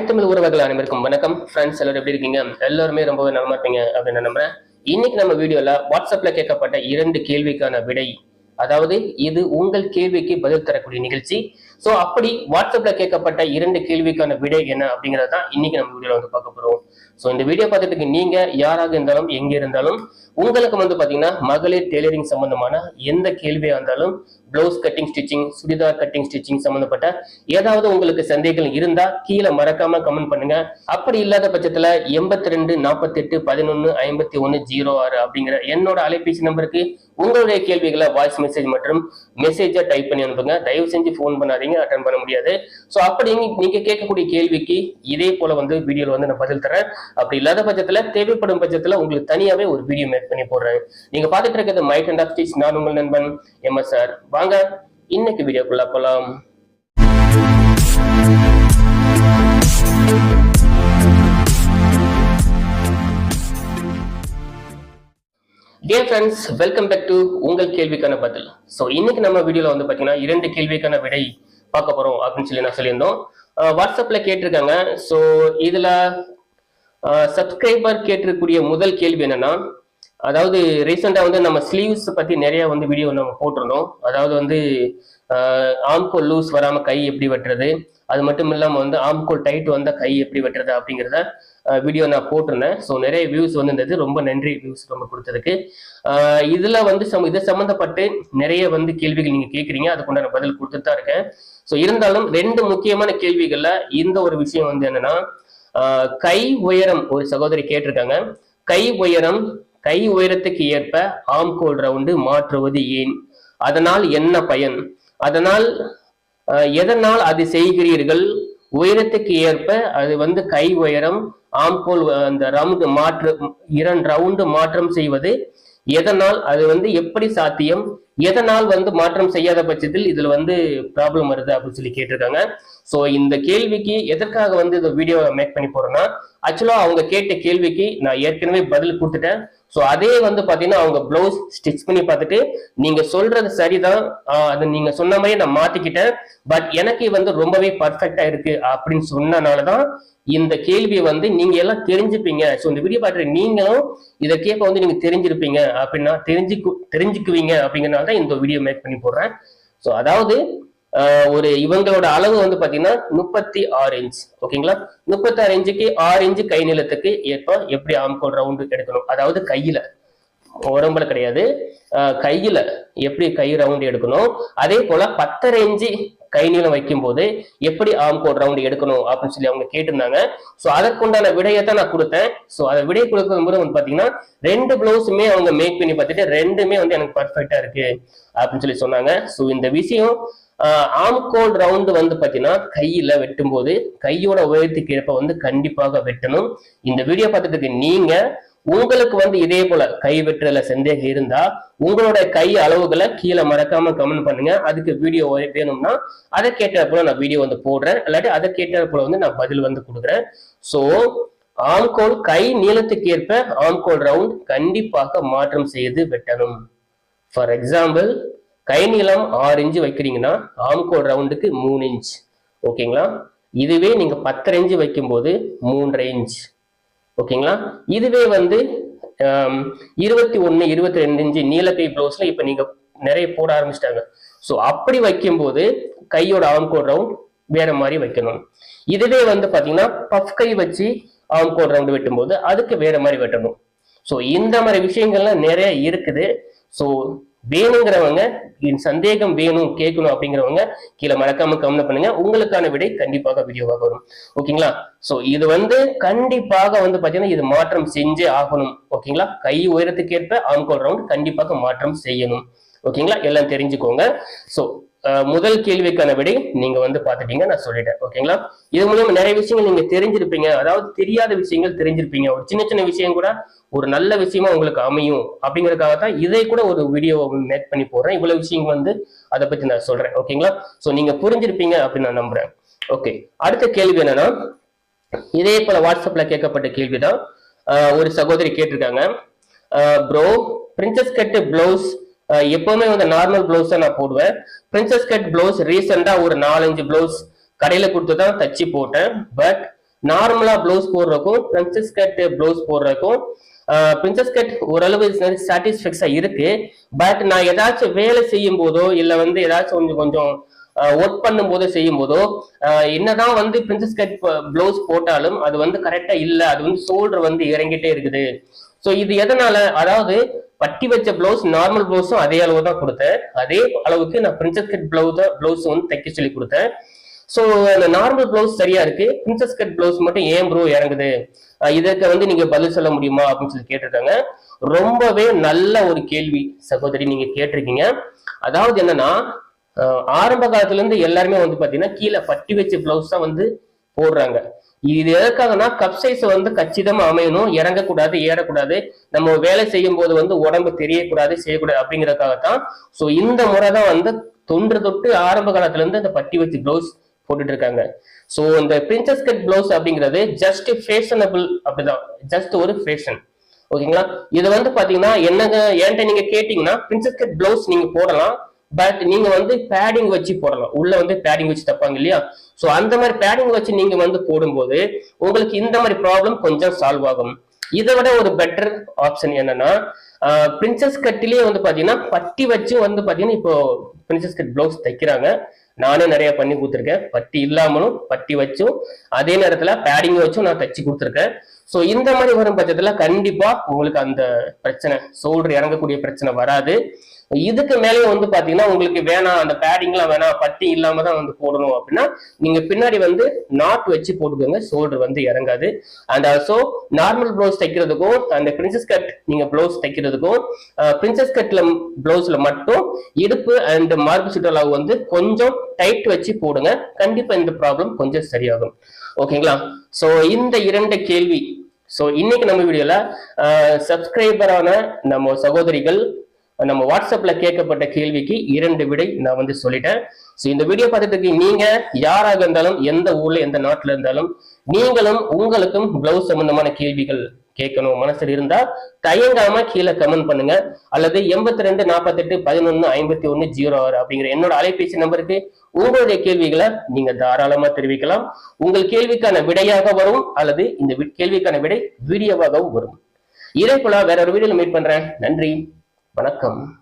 Hi Tamil உறவுகள் அனைவருக்கும் வணக்கம். ஃப்ரெண்ட்ஸ் எல்லாரும் எப்படி இருக்கீங்க? எல்லாருமே ரொம்பவே நலமா இருப்பீங்க அப்படின்னு நம்புறேன். இன்னைக்கு நம்ம வீடியோல வாட்ஸ்அப்ல கேட்கப்பட்ட இரண்டு கேள்விக்கான விடை அதாவது இது உங்கள் கேள்விக்கு பதில் தரக்கூடிய நிகழ்ச்சி. ஸோ அப்படி வாட்ஸ்அப்ல கேட்கப்பட்ட இரண்டு கேள்விக்கான விடை என்ன அப்படிங்கறத தான் இன்னைக்கு நம்ம வீடியோல வந்து பார்க்க போறோம். ஸோ இந்த வீடியோ பார்த்துட்டு நீங்க யாராக இருந்தாலும் எங்க இருந்தாலும் உங்களுக்கு வந்து பாத்தீங்கன்னா மகளிர் டெய்லரிங் சம்பந்தமான எந்த கேள்வியா இருந்தாலும் blouse cutting stitching churidar cutting stitching சம்பந்தப்பட்ட ஏதாவது உங்களுக்கு சந்தேகங்கள் இருந்தா கீழே மறக்காம கமெண்ட் பண்ணுங்க. அப்படி இல்லாத பட்சத்துல எண்பத்தி ரெண்டு நாற்பத்தி எட்டு பதினொன்னு ஐம்பத்தி ஒன்னு ஜீரோ ஆறு அப்படிங்கிற என்னோட அலைபேசி நம்பருக்கு உங்களுடைய கேள்விகளை வாய்ஸ் மெசேஜ் மற்றும் மெசேஜா டைப் பண்ணி அனுப்புங்க. தயவு செஞ்சு ஃபோன் பண்ணாதீங்க. அட்டன் பண்ண முடியாது. ஸோ அப்படி நீங்க கேட்கக்கூடிய கேள்விக்கு இதே போல வந்து வீடியோல வந்து நான் பதில் தரேன் அப்படி இல்லாத பட்சத்துல தேவைப்படும் பட்சத்துல உங்களுக்கு தனியாவே ஒரு வீடியோ மேக் பண்ணி போடுறேன். நீங்க பார்த்துட்டு இருக்கிறது மைட் அண்ட் ஆஃப் ஸ்டீச் நான் உங்கள் நண்பன் எம்எஸ் சார் வாங்க இன்னைக்கு வீடியோக்குள்ள போலாம். Dear friends welcome back to உங்கள் கேள்விக்கான பதில். ஸோ இன்னைக்கு நம்ம வீடியோவில் வந்து பார்த்தீங்கன்னா இரண்டு கேள்விக்கான விடை பார்க்க போறோம் அப்படின்னு சொல்லி நான் சொல்லியிருந்தோம். வாட்ஸ்அப்ல கேட்டிருக்காங்க. ஸோ இதுல சப்ஸ்கிரைபர் கேட்டிருக்கக்கூடிய முதல் கேள்வி என்னன்னா அதாவது ரீசெண்டாக வந்து நம்ம ஸ்லீவ்ஸ் பத்தி நிறைய வந்து வீடியோ நம்ம போட்டிருந்தோம். அதாவது வந்து ஆம்கோ லூஸ் வராம கை எப்படி வெட்டுறது அது மட்டும் இல்லாமல் வந்து ஆம்கோல் டைட் வந்தால் கை எப்படி வெட்டுறது அப்படிங்கிறத வீடியோ நான் போட்டிருந்தேன். ஸோ நிறைய வியூஸ் வந்துருந்தது. ரொம்ப நன்றி வியூஸ் ரொம்ப கொடுத்ததுக்கு. இதில் வந்து சம் இது சம்மந்தப்பட்டு நிறைய வந்து கேள்விகள் நீங்கள் கேட்குறீங்க அதுக்குண்டான பதில் கொடுத்துட்டு தான் இருக்கேன். ஸோ இருந்தாலும் ரெண்டு முக்கியமான கேள்விகளில் இந்த ஒரு விஷயம் வந்து என்னன்னா கை உயரம் ஒரு சகோதரி கேட்டிருக்காங்க. கை உயரம் கை உயரத்துக்கு ஏற்ப ஆம்கோல் ரவுண்டு மாற்றுவது ஏன்? அதனால் என்ன பயன்? அதனால் எதனால் அது செய்கிறீர்கள்? உயரத்துக்கு ஏற்ப அது வந்து கை உயரம் ஆம்கோல் அந்த ரவுண்டு மாற்று இரண்டு ரவுண்டு மாற்றம் செய்வது. எதனால் அது வந்து எப்படி சாத்தியம்? எதனால் வந்து மாற்றம் செய்யாத பட்சத்தில் இதுல வந்து ப்ராப்ளம் வருது அப்படின்னு சொல்லி கேட்டிருக்காங்க. ஸோ இந்த கேள்விக்கு எதற்காக வந்து இந்த வீடியோ மேக் பண்ணி போறேன்னா ஆக்சுவலா அவங்க கேட்ட கேள்விக்கு நான் ஏற்கனவே பதில் கொடுத்துட்டேன். ஸோ அதே வந்து பார்த்தீங்கன்னா அவங்க பிளவுஸ் ஸ்டிச் பண்ணி பார்த்துட்டு நீங்க சொல்றது சரிதான். அது நீங்க சொன்ன மாதிரி நான் மாத்திக்கிட்டேன். பட் எனக்கு வந்து ரொம்பவே பர்ஃபெக்டா இருக்கு அப்படின்னு சொன்னனாலதான் இந்த கேள்வியை வந்து நீங்க எல்லாம் தெரிஞ்சுப்பீங்க. ஸோ இந்த வீடியோ பார்த்துட்டு நீங்களும் இதை கேட்க வந்து நீங்க தெரிஞ்சிருப்பீங்க அப்படின்னா தெரிஞ்சுக்கு தெரிஞ்சுக்குவீங்க அப்படிங்கறனால தான் இந்த வீடியோ மேக் பண்ணி போடுறேன். ஸோ அதாவது ஒரு இவங்களோட அளவு வந்து பாத்தீங்கன்னா முப்பத்தி ஆறு இன்ச் ஓகேங்களா? முப்பத்தி ஆறு இன்ச்சுக்கு ஆறு இன்ச்சு கை நிலத்துக்கு ஏற்ப எப்படி ஆம்கோல் ரவுண்டு எடுக்கணும்? அதாவது கையில. உடம்புல கிடையாது. ஆஹ் கையில எப்படி கை ரவுண்டு எடுக்கணும்? அதே போல பத்தரை இன்ச்சு கை நீளம் வைக்கும் போது எப்படி ஆம்கோல் ரவுண்டு எடுக்கணும் அப்படின்னு சொல்லி அவங்க கேட்டிருந்தாங்க. ஸோ அதற்குண்டான விடையை தான் நான் கொடுத்தேன். ஸோ அதை விடை கொடுக்கும் போது வந்து பாத்தீங்கன்னா ரெண்டு பிளவுஸுமே அவங்க மேக் பண்ணி பார்த்துட்டு ரெண்டுமே வந்து எனக்கு பர்ஃபெக்டா இருக்கு அப்படின்னு சொல்லி சொன்னாங்க. ஸோ இந்த விஷயம் ஆம் கோல் ரவுண்டு வந்து பார்த்தீங்கன்னா கையில வெட்டும் போது கையோட உயரத்துக்கு ஏற்ப வந்து கண்டிப்பாக வெட்டணும். இந்த வீடியோ பார்த்துட்டு நீங்க உங்களுக்கு வந்து இதே போல கை வெட்டுறதுல சந்தேகம் இருந்தா உங்களோட கை அளவுகளை கீழே மறக்காம கமெண்ட் பண்ணுங்க. அதுக்கு வீடியோ வேணும்னா அதை கேட்ட போல நான் வீடியோ வந்து போடுறேன். இல்லாட்டி அதை கேட்ட போல வந்து நான் பதில் வந்து கொடுக்குறேன். ஸோ ஆம்கோல் கை நீளத்துக்கு ஏற்ப ஆம்கோல் ரவுண்ட் கண்டிப்பாக மாற்றம் செய்து வெட்டணும். ஃபார் எக்ஸாம்பிள் கை நீளம் ஆறு இன்ச்சு வைக்கிறீங்கன்னா ஆம்கோல் ரவுண்டுக்கு மூணு இன்ச் ஓகேங்களா இதுவே நீங்க பத்தரை இன்ச்சு வைக்கும்போது மூன்றரை இன்ச் ஓகேங்களா? இதுவே வந்து இருபத்தி ஒன்று இருபத்தி ரெண்டு இன்ச்சு நீலக்கை ப்ளவுஸ்ல இப்போ நீங்க நிறைய போட ஆரம்பிச்சிட்டாங்க. ஸோ அப்படி வைக்கும்போது கையோட ஆம்கோல் ரவுண்ட் வேற மாதிரி வைக்கணும். இதுவே வந்து பாத்தீங்கன்னா பஃப் கை வச்சு ஆம்கோல் ரவுண்ட் வெட்டும்போது அதுக்கு வேற மாதிரி வெட்டணும். ஸோ இந்த மாதிரி விஷயங்கள்லாம் நிறைய இருக்குது. ஸோ வேணுங்கிறவங்க சந்தேகம் வேணும் கேட்கணும் அப்படிங்கிறவங்க கீழே மறக்காம கவனம் பண்ணுங்க. உங்களுக்கான விடை கண்டிப்பாக வீடியோவாக வரும். ஓகேங்களா சோ இது வந்து கண்டிப்பாக வந்து பாத்தீங்கன்னா இது மாற்றம் செஞ்சே ஆகணும். ஓகேங்களா கை உயரத்துக்கு ஏற்ப ஆம்கோல் ரவுண்ட் கண்டிப்பாக மாற்றம் செய்யணும். ஓகேங்களா எல்லாம் தெரிஞ்சுக்கோங்க. சோ முதல் கேள்விக்கான விடை நீங்க வந்து பாத்துட்டீங்க நான் சொல்லிட்டேன். ஓகேங்களா? இது மூலியமா நிறைய விஷயங்கள் நீங்க தெரிஞ்சிருப்பீங்க. அதாவது தெரியாத விஷயங்கள் தெரிஞ்சிருப்பீங்க. ஒரு சின்ன சின்ன விஷயம் கூட ஒரு நல்ல விஷயமா உங்களுக்கு அமையும் அப்படிங்கறதுக்காக தான் இதை கூட ஒரு வீடியோ மேக் பண்ணி போடுறேன். இவ்வளவு விஷயங்கள் வந்து அதை பத்தி நான் சொல்றேன். ஓகேங்களா? சோ நீங்க புரிஞ்சிருப்பீங்க அப்படின்னு நான் நம்புறேன். ஓகே. அடுத்த கேள்வி என்னன்னா இதே போல வாட்ஸ்அப்ல கேட்கப்பட்ட கேள்விதான் ஆஹ் ஒரு சகோதரி கேட்டிருக்காங்க. ப்ரோ பிரின்சஸ் கட்டு பிளவுஸ் எப்பவுமே வந்து நார்மல் ப்ளவுஸ் தான் நான் போடுவேன். பிரின்சஸ் கட் ப்ளவுஸ் ரீசெண்டா ஒரு நாலஞ்சு ப்ளவுஸ் கடையில கொடுத்து தான் தச்சு போட்டேன். பட் நார்மலா ப்ளவுஸ் போடுறதுக்கும் பிரின்சஸ் கட் ப்ளவுஸ் போடுறதுக்கும் பிரின்சஸ் கட் ஓரளவு சாட்டிஸ்ஃபேக்ஸா இருக்கு. பட் நான் ஏதாச்சும் வேலை செய்யும் போதோ இல்ல வந்து ஏதாச்சும் கொஞ்சம் கொஞ்சம் ஒர்க் பண்ணும் போதோ செய்யும் போதோ என்னதான் வந்து பிரின்சஸ் கட் ப்ளவுஸ் போட்டாலும் அது வந்து கரெக்டா இல்ல அது வந்து ஷோல்டர் வந்து இறங்கிட்டே இருக்குது. ஸோ இது எதனால? அதாவது பட்டி வச்ச பிளவுஸ் நார்மல் பிளவுஸும் அதே அளவு தான் கொடுத்தேன். அதே அளவுக்கு நான் பிரின்சஸ் கட் பிளவுஸ் பிளவுஸ் வந்து தைக்க சொல்லி கொடுத்தேன். ஸோ அந்த நார்மல் பிளவுஸ் சரியா இருக்கு. பிரின்சஸ் கட் பிளவுஸ் மட்டும் ஏன் ப்ரோ இறங்குது? இதற்கு வந்து நீங்க பதில் சொல்ல முடியுமா? அப்படின்னு சொல்லி கேட்டிருக்காங்க. ரொம்பவே நல்ல ஒரு கேள்வி சகோதரி நீங்க கேட்டிருக்கீங்க. அதாவது என்னன்னா ஆரம்ப காலத்துல இருந்து எல்லாருமே வந்து பாத்தீங்கன்னா கீழே பட்டி வச்ச பிளவுஸ் தான் வந்து போடுறாங்க. இது எதற்காகனா கப் சைஸ் வந்து கச்சிதமா அமையணும். இறங்கக்கூடாது ஏறக்கூடாது. நம்ம வேலை செய்யும் போது வந்து உடம்பு தெரியக்கூடாது செய்யக்கூடாது அப்படிங்கறதுக்காகத்தான். சோ இந்த முறை தான் வந்து தொன்று தொட்டு ஆரம்ப காலத்துல இருந்து இந்த பட்டி வச்சு ப்ளவுஸ் போட்டுட்டு இருக்காங்க சோ இந்த பிரின்சஸ் கட் ப்ளவுஸ் அப்படிங்கிறது ஜஸ்ட் ஃபேஷனபிள் அப்படிதான். ஜஸ்ட் ஒரு ஃபேஷன் ஓகேங்களா இது வந்து பாத்தீங்கன்னா என்னங்க ஏன்ட்ட நீங்க கேட்டீங்கன்னா பிரின்சஸ் கட் ப்ளவுஸ் நீங்க போடலாம். பட் நீங்க வந்து பேடிங் வச்சு போடலாம். உள்ள வந்து பேடிங் வச்சு தப்பாங்க இல்லையா? சோ அந்த மாதிரி பேடிங் வச்சு நீங்க வந்து போடும்போது உங்களுக்கு இந்த மாதிரி ப்ராப்ளம் கொஞ்சம் சால்வ் ஆகும். இதை விட ஒரு பெட்டர் ஆப்ஷன் என்னன்னா பிரின்சஸ் கட்டிலேயே வந்து பாத்தீங்கன்னா பட்டி வச்சு வந்து பாத்தீங்கன்னா இப்போ பிரின்சஸ் கட் பிளவுஸ் தைக்கிறாங்க. நானே நிறைய பண்ணி கொடுத்துருக்கேன். பட்டி இல்லாமலும் பட்டி வச்சும் அதே நேரத்துல பேடிங் வச்சும் நான் தச்சு கொடுத்துருக்கேன். ஸோ இந்த மாதிரி வரும் பட்சத்துல கண்டிப்பா உங்களுக்கு அந்த பிரச்சனை சோல்டர் இறங்கக்கூடிய பிரச்சனை வராது. இதுக்கு மேலே வந்து பாத்தீங்கன்னா உங்களுக்கு வேணாம் அந்த பேடிங்லாம் வேணாம் பட்டி இல்லாம தான் வந்து போடணும் அப்படின்னா நீங்க பின்னாடி வந்து நாட் வச்சு போட்டுக்கோங்க ஷோல்டர் வந்து இறங்காது. அண்ட் ஆல்சோ நார்மல் ப்ளவுஸ் தைக்கிறதுக்கும் அந்த பிரின்சஸ் கட் நீங்க ப்ளவுஸ் தைக்கிறதுக்கும் பிரின்சஸ் கட்ல ப்ளவுஸ்ல மட்டும் இடுப்பு அண்ட் மார்பு சுற்றளவு வந்து கொஞ்சம் டைட் வச்சு போடுங்க. கண்டிப்பா இந்த ப்ராப்ளம் கொஞ்சம் சரியாகும். ஓகேங்களா சோ இந்த இரண்டு கேள்வி. சோ இன்னைக்கு நம்ம வீடியோல சப்ஸ்கிரைபரான நம்ம சகோதரிகள் நம்ம வாட்ஸ்அப்ல கேட்கப்பட்ட கேள்விக்கு இரண்டு விடை நான் வந்து சொல்லிட்டேன். ஸோ இந்த வீடியோ பார்த்துட்டு நீங்க யாராக இருந்தாலும் எந்த ஊர்ல எந்த நாட்டுல இருந்தாலும் நீங்களும் உங்களுக்கும் பிளவுஸ் சம்பந்தமான கேள்விகள் கேட்கணும். மனசுல இருந்தா தயங்காம கீழே கமெண்ட் பண்ணுங்க. அல்லது எண்பத்தி ரெண்டு நாற்பத்தெட்டு பதினொன்னு ஐம்பத்தி ஒன்னு ஜீரோ ஆறு அப்படிங்கிற என்னோட அலைபேசி நம்பருக்கு உங்களுடைய கேள்விகளை நீங்க தாராளமா தெரிவிக்கலாம். உங்கள் கேள்விக்கான விடையாக வரும் அல்லது இந்த வி- கேள்விக்கான விடை வீடியோவாகவும் வரும். இதே போல வேற ஒரு வீடியோல மீட் பண்றேன். நன்றி. வணக்கம்.